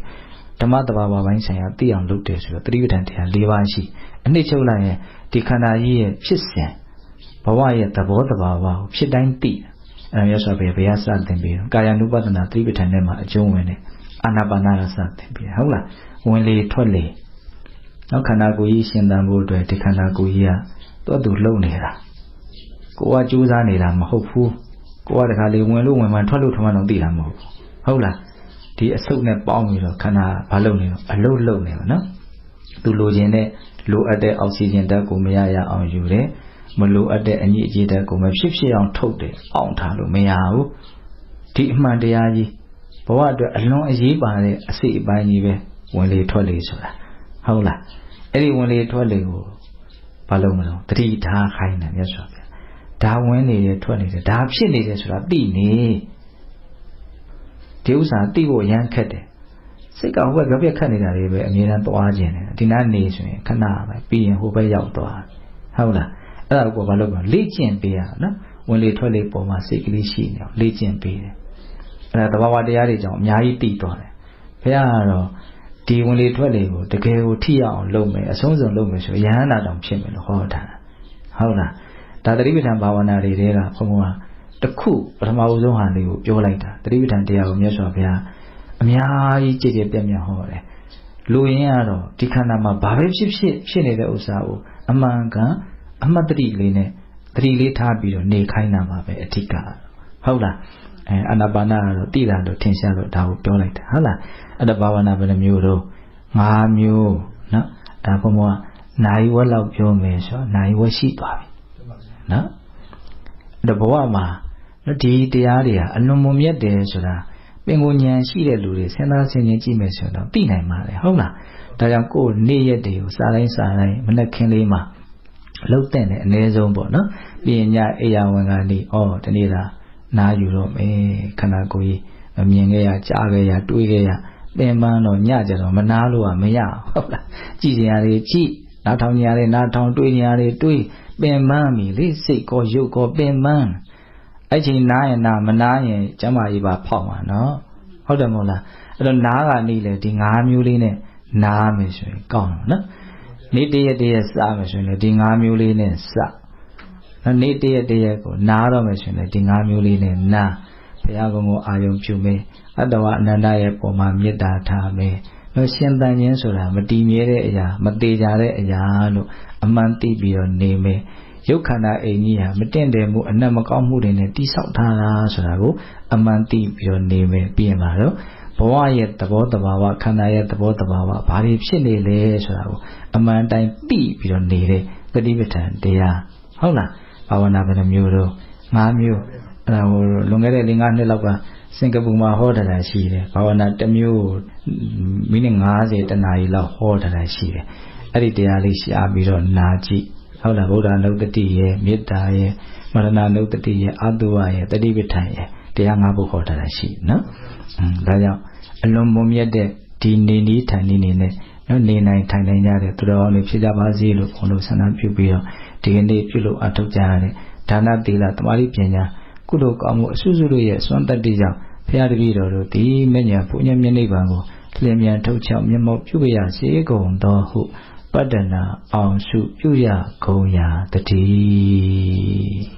ဓမ္မတဘာဝပိုင်းဆိုင်ရာသိအောင်လုပ်တယ်ဆိုတော့တတိပဋ္ဌာန်တရား၄ပါးရှိအနှစ်ချုပ်လိုက်ရင်ဒီခန္ဓာကြီးရဲ့ဖြစ်စဉ်ဘဝရဲ့သဘောတဘာဝကိုဖြစ်တိုင်းသိအဲရသော်ဘယ်ဘယ်ရစတင်ပြီးကာယ ानु ပဒနာတတိပဋ္ဌာန်ထဲမှာအကျုံးဝင်တယ်အာနာပါနာရစတင်ပြီးဟုတ်လားဝင်လေထွက်လေနောက်ခန္ဓာကိုယ်ကြီးရှင်သန်ဖို့အတွက်ဒီခန္ဓာကိုယ်ကြီးကသူ့အတူလုံနေတာကိုကကြိုးစားနေတာမဟုတ်ဘူးကိုကတခါလေဝင်လို့ဝင်မှထွက်လို့ထွက်မှတော့သိတာမဟုတ်ဘူးဟုတ်လား ဒီအဆုတ်နဲ့ပေါင်းပြီးတော့ခန္ဓာဘာလုပ်နေတော့အလုတ်လုံနေပါနော်သူလိုချင်တဲ့လိုအပ်တဲ့အောက်ဆီဂျင်ဓာတ်ကိုမရရအောင်ယူတယ်မလိုအပ်တဲ့အညစ်အကြေးဓာတ်ကိုမဖြစ်ဖြစ်အောင်ထုတ်တယ်အောင်ထားလို့မရဘူးဒီအမှန်တရားကြီးဘဝအတွက်အလွန်အရေးပါတဲ့အစိတ်အပိုင်းကြီးပဲဝင်လေထွက်လေဆိုတာဟုတ်လားအဲ့ဒီဝင်လေထွက်လေကိုဘာလို့မလို့တတိထားခိုင်းတယ်မြတ်စွာဘုရားဒါဝင်နေတယ်ထွက်နေတယ်ဒါဖြစ်နေတယ်ဆိုတာသိနေ ဒီဥစ္စာသိဖို့ရမ်းခက်တယ်စိတ်ကဟိုဘက်ပြောပြခတ်နေတာတွေပဲအမြဲတမ်းသွားခြင်းတယ်ဒီနားနေဆိုရင်ခဏပဲပြီးရင်ဟိုဘက်ရောက်သွားဟုတ်လားအဲ့ဒါကိုဘာလို့လဲလေ့ကျင့်ပေးရနော်ဝင်လေထွက်လေပုံမှာစိတ်ကလေးရှိနေအောင်လေ့ကျင့်ပေးတယ်အဲ့ဒါသဘာဝတရားတွေကြောင့်အများကြီးသိသွားတယ်ဘုရားကတော့ဒီဝင်လေထွက်လေကိုတကယ်ကိုထိရအောင်လုပ်မယ်အဆုံးစုံလုပ်မယ်ဆိုရဟန္တာတောင်ဖြစ်မယ်လို့ဟောထားတာဟုတ်လားဒါတတိပဋ္ဌာန်ဘာဝနာတွေတဲကဘုံက တခုပထမဦးဆုံးဟာလေးကိုပြောလိုက်တာတတိပဋ္ဌာန်တရားကိုမြတ်စွာဘုရားအများကြီးကြည်ကြည်ပြည့်ပြည့်ဟောတယ်လူရင်းကတော့ဒီခန္ဓာမှာဘာပဲဖြစ်ဖြစ်ဖြစ်နေတဲ့ဥစ္စာကိုအမှန်ကန်အမှတ်တတိလေးနဲ့တတိလေးထားပြီးတော့နေခိုင်းတာပါပဲအဓိကဟုတ်လားအဲအာနာပါနာကတော့တိတာလို့ထင်ရှားလို့ဒါကိုပြောလိုက်တာဟုတ်လားအဲ့ဒါဘာဝနာဘယ်နှမျိုးတော့၅မျိုးနော်ဒါဘုံဘနိုင်ဝက်လောက်ပြောမယ်ဆိုတော့နိုင်ဝက်ရှိသွားပြီနော်အဲ့ဒါဘဝမှာ ဒီတရားတွေဟာအလွန်မမြတ်တယ်ဆိုတာပင်ကိုဉာဏ်ရှိတဲ့လူတွေစဉ်းစားဆင်ခြင်ကြည့်မယ်ဆိုတော့သိနိုင်ပါတယ်ဟုတ်လားဒါကြောင့်ကိုယ်နေ့ရက်တွေကိုစားတိုင်းစားတိုင်းမနဲ့ခင်းလေးမှာလှုပ်တဲ့နဲ့အ ਨੇ ဆုံးပေါ့နော်ပြီးရင်ညအိယာဝင်ကနေဩဒီနေ့သာနားယူတော့မယ်ခန္ဓာကိုယ်ကြီးမမြင်ခဲ့ရကြားခဲ့ရတွေးခဲ့ရပင်ပန်းတော့ညကြတော့မနာလို့ကမရဟုတ်လားကြည်စရာတွေကြည်နားထောင်ကြရတယ်နားထောင်တွေးကြရတယ်တွေးပင်ပန်းပြီလေစိတ်ကောရုပ်ကောပင်ပန်း အဲ့ချိန်နားရင်နားမနားရင်ကျမကြီးပါဖောက်မှာနော်ဟုတ်တယ်မဟုတ်လားအဲ့တော့နားကနေလေဒီ၅မျိုးလေးနဲ့နားမယ်ဆိုရင်ကောင်းတယ်နော်နေ့တရက်တရက်စမယ်ဆိုရင်ဒီ၅မျိုးလေးနဲ့စနော်နေ့တရက်တရက်ကိုနားတော့မယ်ဆိုရင်ဒီ၅မျိုးလေးနဲ့နားဘုရားကုံကိုအာယုံပြုမယ်အတ္တဝအနန္တရဲ့ပုံမှာမေတ္တာထားမယ်နော်ရှင်တန်ခြင်းဆိုတာမတည်မြဲတဲ့အရာ မသေးကြတဲ့အရာလို့အမှန်သိပြီးတော့နေမယ် ရုပ်ခန္ဓာအိမ်ကြီးဟာမတင့်တယ်မှုအနက်မကောင်းမှုတွေနဲ့တိဆောက်ထားတာဆိုတာကိုအမှန်သိပြီးတော့နေမယ်ပြီးရင်ပါတော့ဘဝရဲ့သဘောတဘာဝခန္ဓာရဲ့သဘောတဘာဝဘာတွေဖြစ်နေလဲဆိုတာကိုအမှန်တိုင်းသိပြီးတော့နေတဲ့တတိပဋ္ဌာန်တရားဟုတ်လားဘာဝနာဘယ်နှမျိုးတော့၅မျိုးအဲ့ဒါဟိုလွန်ခဲ့တဲ့၄၅နှစ်လောက်ကစင်ကာပူမှာဟောထားတာရှိတယ်ဘာဝနာတစ်မျိုးမိနစ်90တနာရီလောက်ဟောထားတာရှိတယ်အဲ့ဒီတရားလေးရှားပြီးတော့နာကြည့် ဟုတ်လားဗုဒ္ဓနုတ္တိရဲ့မေတ္တာရဲ့မရဏနုတ္တိရဲ့အတုဝရဲ့တတိပဋ္ဌာန်ရဲ့တရား၅ပုဒ်ဟောထားတာရှိနော်อืมဒါကြောင့်အလွန်မုံမြတ်တဲ့ဒီနေနည်းထိုင်နည်းနေနဲ့နော်နေနိုင်ထိုင်နိုင်ကြတဲ့သူတော်ကောင်းတွေဖြစ်ကြပါစေလို့ဘုန်းတော်ဆန္ဒပြုပြီးတော့ဒီကနေ့ပြုလို့အထောက်ကြရတဲ့ဒါနသီလသမာဓိပညာကုသိုလ်ကောင်းမှုအစွစုတို့ရဲ့စွမ်းတတ္တိကြောင့်ဘုရားတပည့်တော်တို့ဒီမဉ္ဇဉ်ဘုညမျက်နှိပ်ပံကိုလျင်မြန်ထုတ်ချောက်မျက်မှောက်ပြုရစေကုန်သောဟု ပတ္တနာအောင်စုပြုရကုန်ရာတည်း